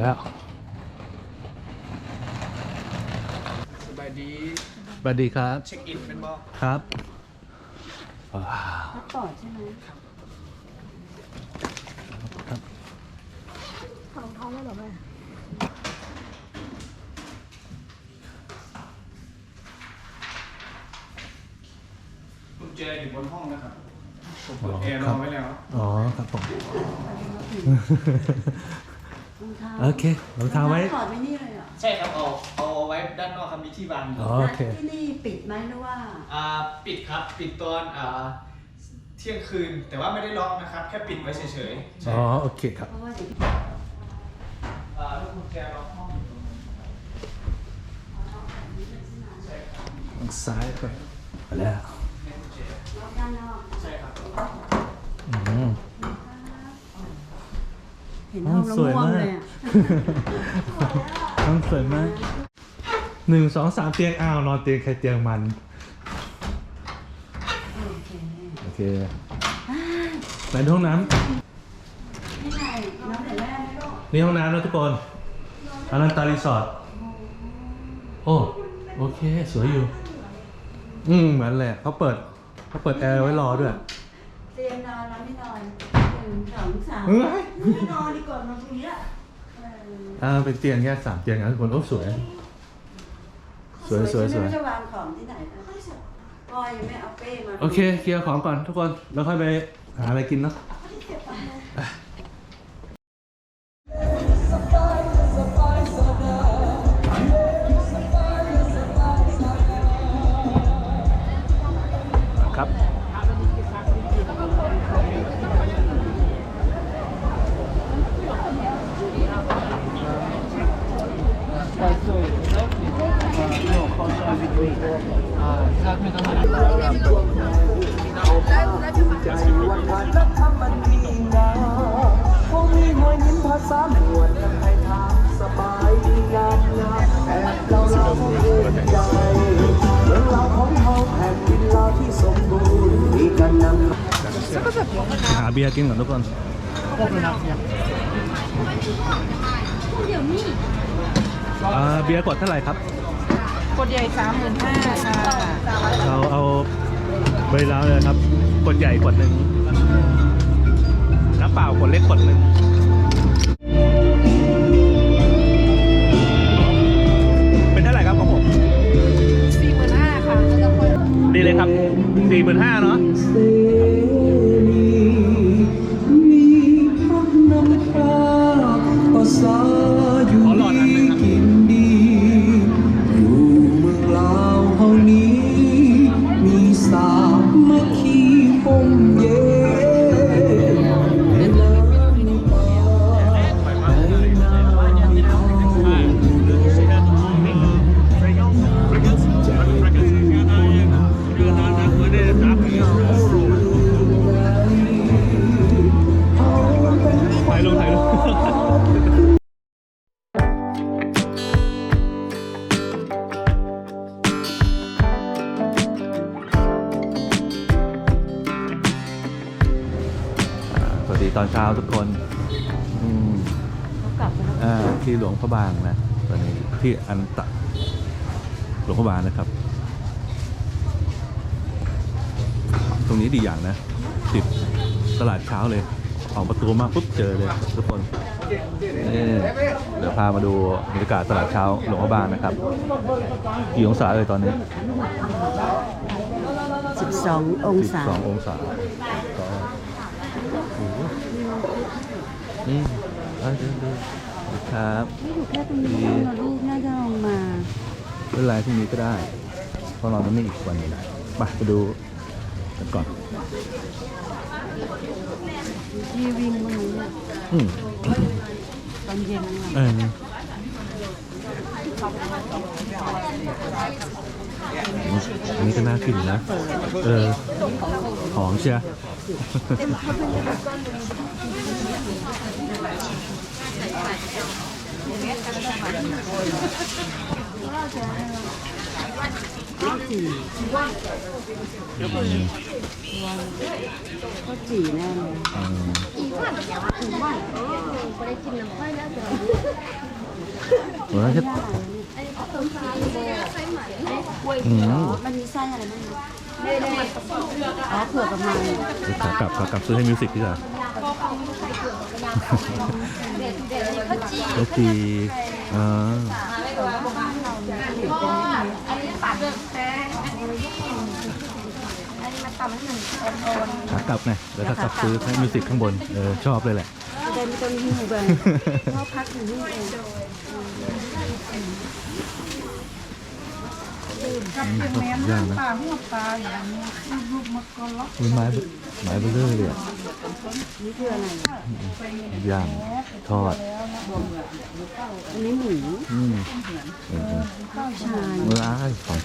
แล้วสบายดีสวัสดีครับ เช็คอินเป็นบ่ครับว้าวพักปอดใช่ไหมครับถอดรองเท้าแล้วเหรอแม่กุญแจอยู่บนห้องนะครับผมเปิดแอร์รอไว้แล้ว อ๋อครับผมรองเท้า โอเครองเท้าไว้ ถอดไว้นี่เลยเหรอใช่ครับเอาเอาไว้ด้านนอกครับมีที่วางอยู่อ๋อโอเค ที่นี่ปิดไหมหรือว่าอ่าปิดครับปิดตอนอ่าเที่ยงคืน แต่ว่าไม่ได้ล็อกนะครับ แค่ปิดไว้เฉยๆใช่อ๋อโอเคครับ เพราะว่าเดี๋ยว อ่าลูกกุญแจล็อกห้องอยู่ตรงนี้ใช่ครับทางซ้ายไปไปแล้วให้กุญแจล็อกด้านนอกใช่ครับ อืม เห็นห้องแล้วง่วงเลยอะห้องสวยมากหนึ่งสองสามเตียงอ้าวนอนเตียงใครเตียงมัน โอเคโอเคไหนห้องน้นี่ไงน้องเห็นแม่ไหมลูกำนี่ห้องน้ำนะทุกคนอันนั้นตารีสอร์ทโอ้โอเค สวยอยู่ อืมเหมือนแหละเขาเปิดเขาเปิดแอร์ไว้รอด้วย เตียงนอนแล้วไม่นอนหนึ่งสองสาม เฮ้ยไม่นอนดีกว่านอนตรงนี้อะเอออ่าเป็นเตียงแค่สามเตียงนะทุกคนโอ้สวย สวยสวยสวย ไม่รู้จะวางของที่ไหนนะพ่อยังไม่เอาเป้มา โอเคเคลียร์ของก่อนทุกคนแล้วค่อยไปหาอะไรกินเนาะ หาเบียร์กินก่อนทุกคนเบียร์กดเท่าไหร่ครับ กดใหญ่สามหมื่นห้าค่ะเราเอาใบลาวเลยครับขวดใหญ่ขวดหนึ่งน้ำเปล่าขวดเล็กขวดหนึ่ง ที่หลวงพระบางนะตอนนี้ที่อันตะหลวงพระบางนะครับ ตรงนี้ดีอย่างนะติดตลาดเช้าเลยออกประตูมาปุ๊บเจอเลยทุกคนนี่เดี๋ยวพามาดูบรรยากาศตลาดเช้าหลวงพระบางนะครับกี่องศาเลยตอนนี้สิบสององศา12องศาก็โอ้โหอืมอะเดินดู ครับไม่อยู่แค่ตรงนี้นะลูกน่าจะลงมาไม่เป็นไรพรุ่งนี้ก็ได้ เพราะเราต้องนี่อีกวันหนึงไปไปดูกันก่อนที่วิ่งวันนี้อะอืมตอนเย็นอะเอออันนี้ก็น่ากินนะ เออ หอมเชีย ข้าวจี่ข้าวจี่แน่เลย อืมไปกินน้ำค่อยแล้วเดี๋ยวเหมือนจะอืมมันมีไส้อะไรบ้างอ๋อเผือกกับมันเดี๋ยวขากลับขากลับซื้อให้มิวสิกดีกว่าแล้วจีอ่าอันนี้ปัดเลือกแป้งอันนี้อันนี้มาตำให้มันอ่อนขากลับไงแล้วขากลับซื้อให้มิวสิกข้างบน เออชอบเลยแหละเดินไปตรงหิ้วเลยเข้าพักอยู่นี่เอง ย่างนะปลาหัวปลาอย่างนี้รูปมะกอล็อกมีไม้ไม้เบลเลอร์เลยอะนี่คืออะไรย่างทอดอันนี้หมูอืมอืมข้าวชายเมื่ออ้ายของ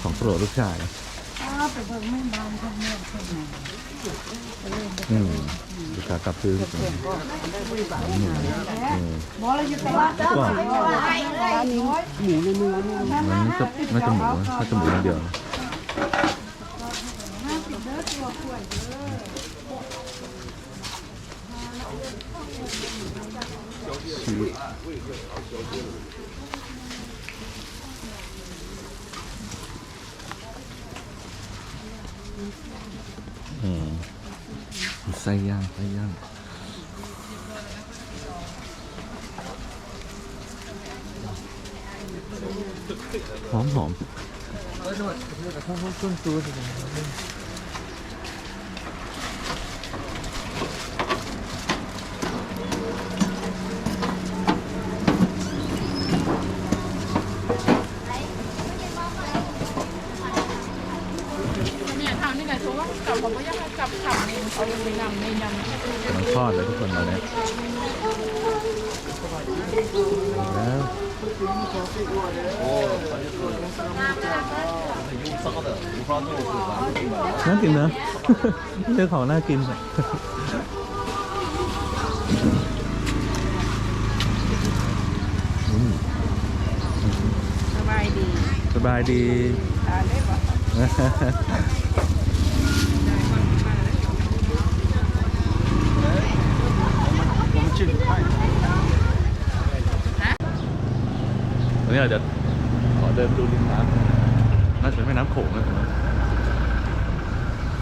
ของโปรดลูกชาย ไปเบิ่งไม่บานคนเนี่ยคนไหนอืมลูกค้ากลับซื้อหมูอืมบอเรอยู่ตลาดก่อนร้นนี้หมูในมือนี่ยมันจะน่าจะหมูน่าจะหมูอย่างเดียวนะชีวิ อืมไส้ย่างไส้ย่างหอมหอมเนี่ยทางนี่ไงเพราะว่ากลับผมก็ยังกลับขับเองเอาไปนำในนำ กำลังทอดเลยทุกคนตอนนี้แล้วน่ากินนะเรื่องของน่ากินอะอืมสบายดี สบายดี ทานได้ปะ วันนี้เราจะขอเดินดูริมน้ำน่าจะเป็นแม่น้ำโขงนะตรงนั้น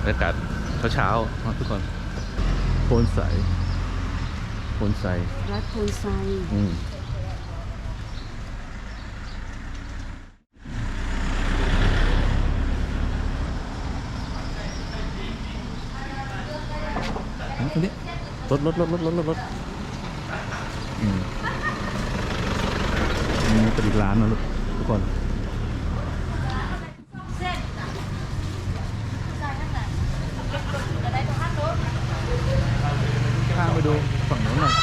บรรยากาศเช้าๆนะทุกคนโพนใสโพนใสรัดโพนไซอืมนี่รถรถรถรถรถรถ นี่เป็นอีกร้านนะลูกทุกคนข้ามไปดูฝั่งโน้นหน่อย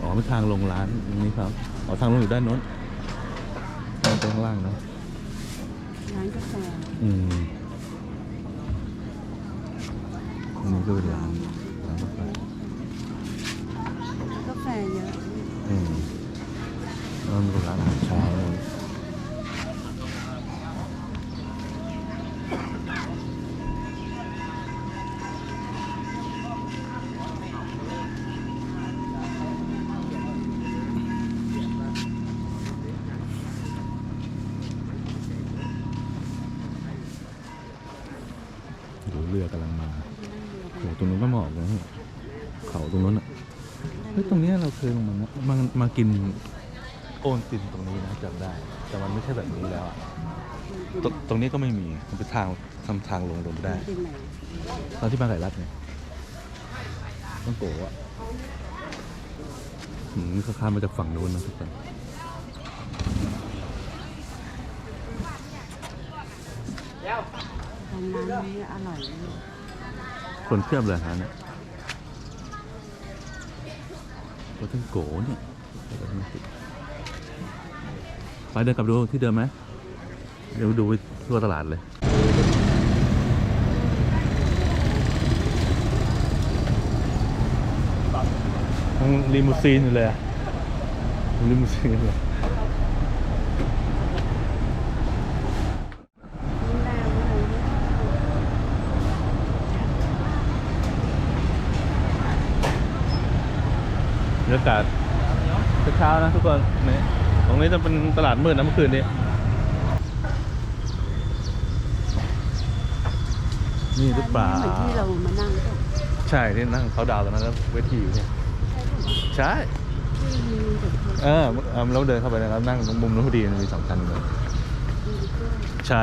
อ๋อเป็นทางลงร้านตรงนี้ครับ อ๋อ ทางลงอยู่ด้านโน้นทางข้างล่างเนอะ ร้านกาแฟอืมอันนี้ก็เป็นร้านร้านกาแฟกาแฟเยอะ อืมแล้วมันเป็นร้านอาหารเช้า หตรงนู้นก็หมอกนะเขาตรงนู้นอะเฮ้ยตรงนี้เราเคยลงมานะมามากินโอนตินตรงนี้นะจำได้ แต่มันไม่ใช่แบบนี้แล้วอะตตรงนี้ก็ไม่มีมันเป็นทางทำทางลงลงไม่ได้ ตอนที่มาไก่รัดเนี่ยต้องโกะอืมนี่เขาข้ามมาจากฝั่งนู้นนะทุกคนทางร้านนี้อร่อยเลย คนเคลือบเลยฮะเนี่ยตัวทั้งโกเนี่ยไปเดินกลับดูที่เดิมไหมเดี๋ยวดูไปทั่วตลาดเลยทั้ลิมูซีนอยู่เลยลิมูซีนเลย รรยากาศเช้าๆนะทุกคนนี่ตรงนี้จะเป็นตลาดมืดนะเมื่อคืนนี้ นี่หรือเปล่าเหมือนที่เรามานั่งใช่ที่นั่งเขาดาวน์ตรงนั้นแล้วเวทีอยู่เนี่ยใช่ที่มีเด็กคนเออเออเราเดินเข้าไปนะครับนั่งตรงมุมนู้นพอดีมันมีสองคันเลยใช่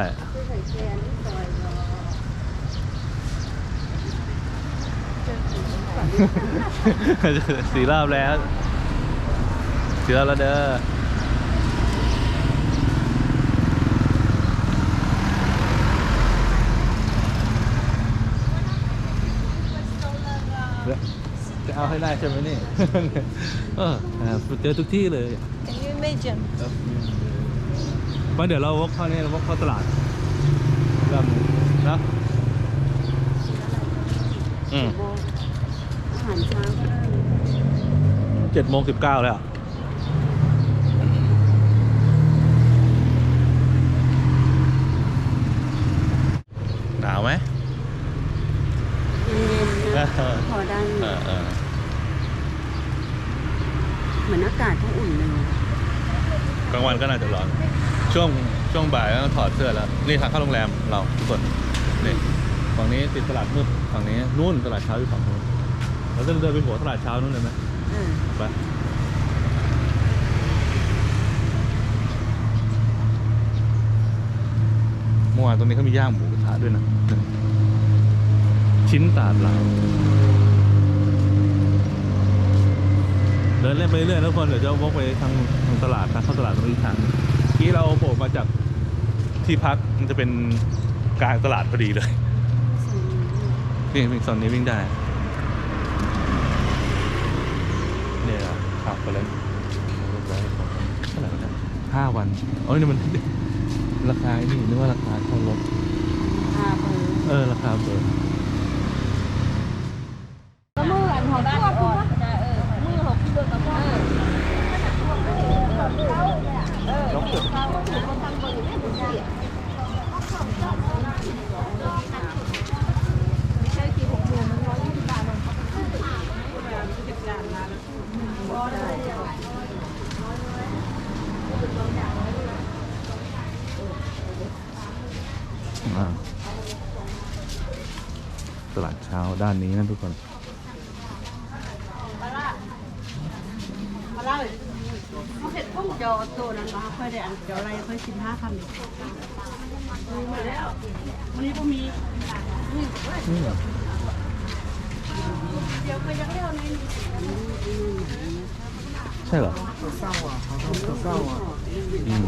ใส่แกนที่ซอยรอสีรอบแล้วสีรอบแล้วเด้อจะเอาให้ได้ใช่ไหมนี่เออเจอทุกที่เลย Can you imagine มาเดี๋ยวเราวกเข้านี่เราวกเข้าตลาดเริ่มนะอืมอาหารเช้าก็ได้เจ็ดโมงสิบเก้าแล้ว หนาวไหม เย็นๆนะพอได้อยู่เออเออเหมือนอากาศก็อุ่นเลยกลางวันก็น่าจะร้อน ช่วงช่วงบ่ายก็ต้องถอดเสื้อแล้ว นี่ทางเข้าโรงแรมเราทุกคน นี่ฝั่งนี้ติดตลาดมืดฝั่งนี้นู่นตลาดเช้าอยู่ฝั่งนู้น เราจะเดินไปหัวตลาดเช้านู่นเลยไหมเออไปเมื่อวานตรงนี้เขามีย่างหมูกระทะด้วยนะ ชิ้นตาดลาวเดินเล่นไปเรื่อยๆนะทุกคนเดี๋ยวจะวกไปทางทางตลาดทางเข้าตลาดตรงนี้อีกทางเมื่อกี้เราโผล่มาจากที่พักมันจะเป็นกลางตลาดพอดีเลย นี่วิ่งโซนนี้วิ่งได้ เนี่ยขับ ไปแล้วเท่าไหร่วะเนี่ยห้าวันโอ้ยนี่มัน ราคาไอ้นี่นึกว่าราคาเท่ารถพาเบอร์เออ ราคาเบอร์ มืออันของด้านก่อนเออมือหกที่เดินกับเออเออเขาถูกคนทำบริเวณนี้ไม่ใช่กี่หกโมงมันร้อยยี่สิบบาทลง อ่าตลาดเช้าด้านนี้นะทุกคนเขาเห็ดพุ่งจอตัวนั้นมาค่อยได้อันจออะไรค่อยสิบห้าคำอีกมาแล้ววันนี้ก็มีนี่เหรอเดี๋ยวเคยยังเล่าในใช่เหรออืมโอ้พี่ก็จะเอาเลยอืม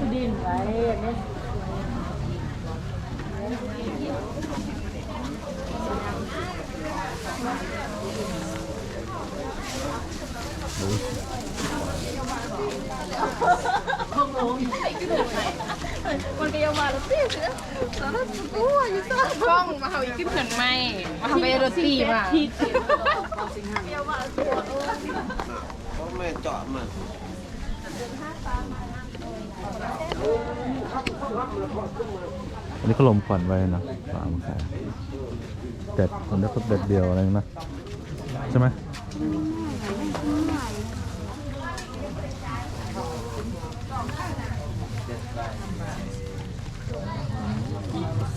ชมพู่มันก็ยังมาแล้วพี่เสือสารพัดตัวอยู่ซ่ากล้องมาเขาอีกขึ้นเหินไหมมาเขาไปรตีมาแม่เจาะมา อันนี้เขาลมควันไว้นะปลามาขายเด็ดคนได้ก็เด็ดเดียวอะไรนะใช่ไหม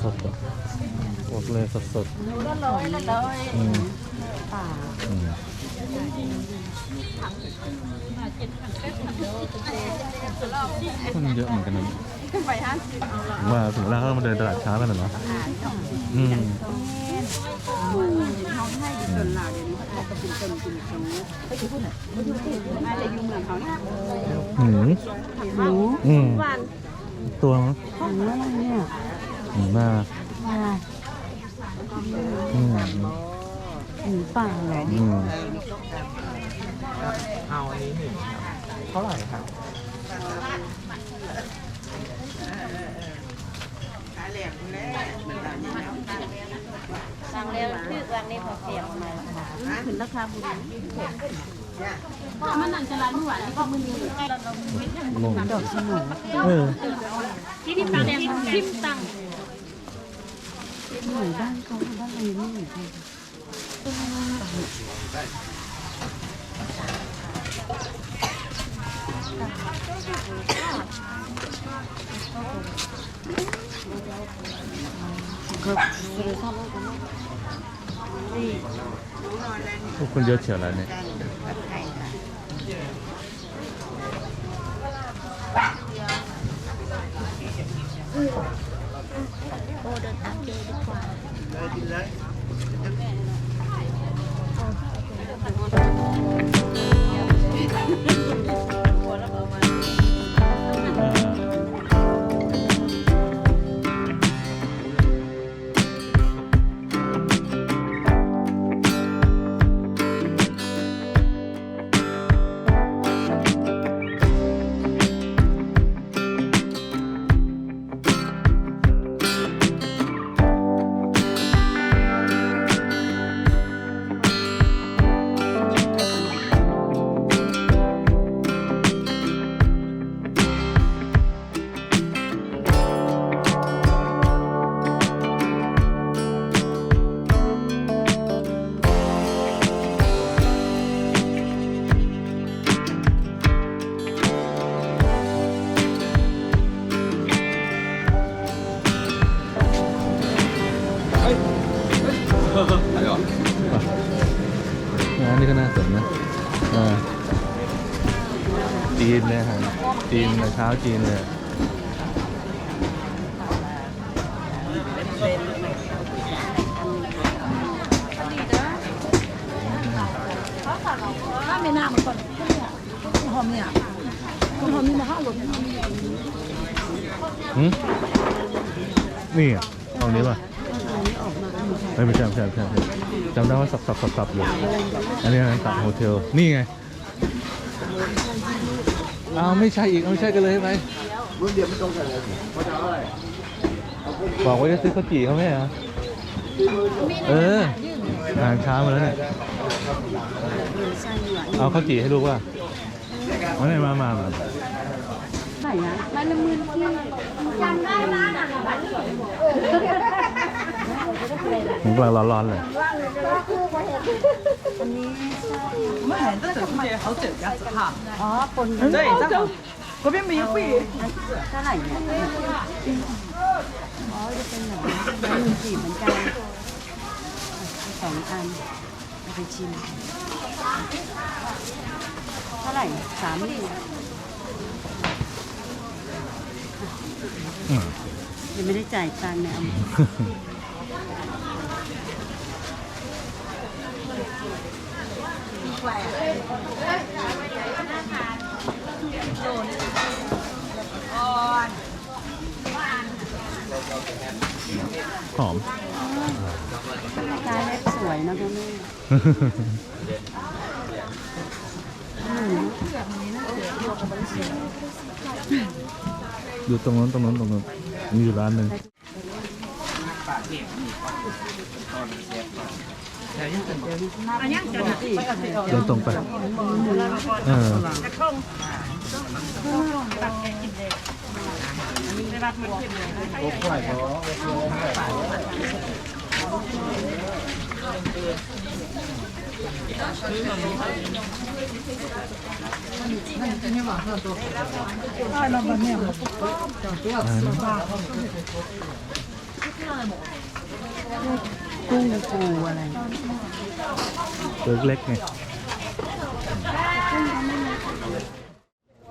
สดๆบอกเลยสดละร้อยละร้อยๆอืมป่าอื มคนเยอะเหมือนกันนะไปห้าสิบผมว่าถึงเวลาก็ต้องมาเดินตลาดเช้ากันน่ะเนาะอืมเขาให้จนลาวเดี๋ยวนี้เขาจะเป็นต้นกินสูไปที่พูดหน่อยมาจะอยู่เมืองเขาเนี่ยหืมหมูอืมหวานตัวมั้งหมูอะไรเนี่ยหืมมากมาอืมหมูป่าเหรออืมเอาอันนี้หนึ่งเท่าไหร่ครับ วางเร็วคือวางนี่พอเสียบมาขึ้นราคาบุญมันนั่นจะร้านหวานก็มือนี้งดอกสมุนเออที่ที่ตังที่ตังหมูบ้านเขาบ้านอะไรนี่หมูไทยพวกคน เยอะเฉียวแล้วเนี่ เช้าจีนเลยถ้าไม่น่ามันก่อนหอมเนี่ยหอมนี่มาห้าหลบหืมนี่อะตรงนี้ป่ะเอ้ยไม่ใช่ไม่ใช่ไม่ใช่ไม่ใช่จำได้ว่าสับสับสับสับอยู่อันนี้อะไรต่างโฮเทล นี่ไง อ้าวไม่ใช่อีกเอาไม่ใช่กันเลยไปรุ่นเดียวไม่ตรงกันเลยบอกว่าจะซื้อข้าวจี่เขาไหมเหรอเอออาหารเช้ามาแล้วเนี่ยเอาข้าวจี่ให้ลูกว่าเอาไหนมามามาไหนอะมันละมือที่จำได้ร้านอะ ผมกำลังร้อนๆเลย อ๋อปนกัน对正好嗰边咪要飞เท่าไหร่เนี่ยอ๋อจะเป็นแบบนี้แล้วมีจีบเหมือนกันสองอันเอาไปชิมเท่าไหร่สามเหรียญ อืม ยังไม่ได้จ่ายตังค์เนี่ยเอา มาหอมกายเล็บสวยนะพ่อแม่อืมดูตรงนู้นตรงนู้นตรงนู้นมีอยู่ร้านหนึ่ง เดินตรงไปเอออันนั้น กุ้งปูอะไรตัวเล็กไง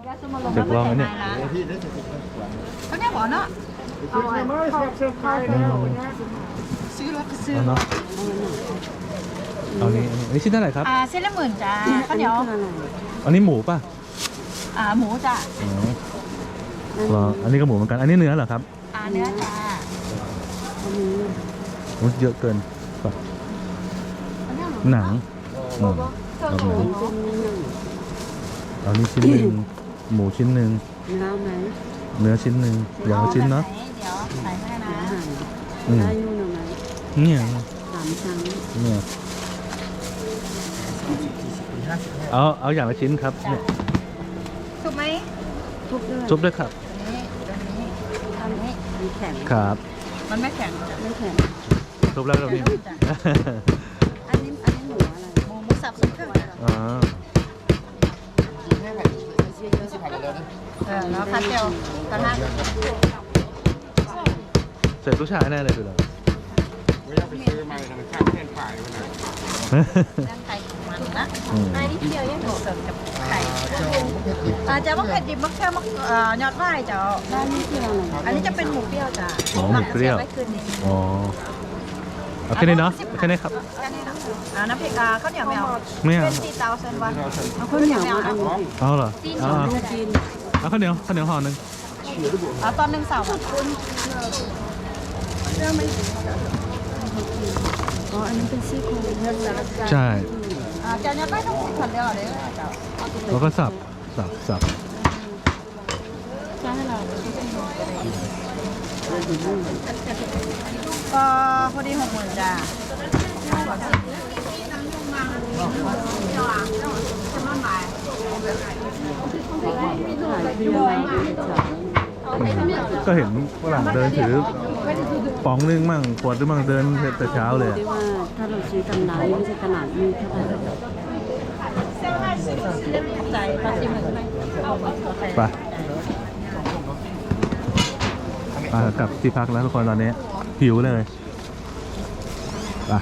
ยาสเด็กลองอันเนี้ยเขาเนี่ยบอกเนาะเอาไว้เข้าเข้าอืมซื้อรถก็ซื้อเอาเนาะเอานี้อันนี้อันนี้ชิ้นเท่าไหร่ครับ อ่าเส้นละหมื่นจ้าข้าวเหนียวอันนี้หมูป่ะ อ่าหมูจ้าอ๋อลองอันนี้ก็หมูเหมือนกัน อันนี้เนื้อเหรอครับ อ่าเนื้อจ้า โอ้เยอะเกินป่ะหนังอืมเอาหนังเอานี้ชิ้นหนึ่งหมูชิ้นหนึ่งน้ำไหมเนื้อชิ้นหนึ่งอย่างละชิ้นเนาะเดี๋ยวใส่ให้นะอืมได้นู่นไหมเนี่ยสามชั้นเนี่ยเอาเอาอย่างละชิ้นครับเนี่ยถูกไหมทุกเดือนซุปด้วยครับนี่ตัวนี้อันนี้มีแข็งครับ มันไม่แข็งจ้ะไม่แข็ง ซุปแล้วก็นี่อันนี้อันนี้หมูอะไรหมูหมูสับสุกเครื่องจ้ะอ๋อเออแล้วพัดเดียวกระทะเสร็จทุกชายแน่เลยดูแล้วไม่ต้องไปซื้อมาเลยนะข้าวเส้นฝ่ายมันนะเรื่องไก่ของมันนะอืมอันนี้เดียวยังหนูเสิร์ฟกับไก่อาจจะมักเผ็ดดิบมักแค่มักเอ่อยอดไหว้เจ้าด้านนี้คืออะไรอันนี้จะเป็นหมูเปรี้ยวจ้ะอ๋อหมูเปรี้ยวหมักกะทีไว้คืนนี้อ๋อ เอาแค่นี้เนาะเอาแค่นี้ครับแค่นี้นะอ่าน้ำพริกอ่าข้าวเหนียวไม่เอาไม่เอา เป็นสี่เตาเซนวันเอาข้าวเหนียวมาอันนี้สิเอาเหรอเอาเอาลูกจีนเอาข้าวเหนียวข้าวเหนียวห่อหนึ่งเอาตอนหนึ่งสาวอะคุณอ๋ออันนี้เป็นซี่โครงเนื้อสลัดไก่ใช่อ่าเจ้าเนี่ยไม่ต้องผัดเดียวเลยเจ้าแล้วก็สับสับสับใช่ให้เรา ก็พอดีหกหมื่นจ้าขายที่ไหนจ้ะอืมก็เห็นฝรั่งเดินถือป๋องนึงมั่งขวดนึงมั่งเดินแต่เช้าเลยที่ว่าถ้าเราซื้อตำร้านไม่ใช่ตลาดมีเท่าไหร่ใจพัดที่มือไหมไปไปกลับที่พักแล้วทุกคนตอนนี้ หิวเลยไป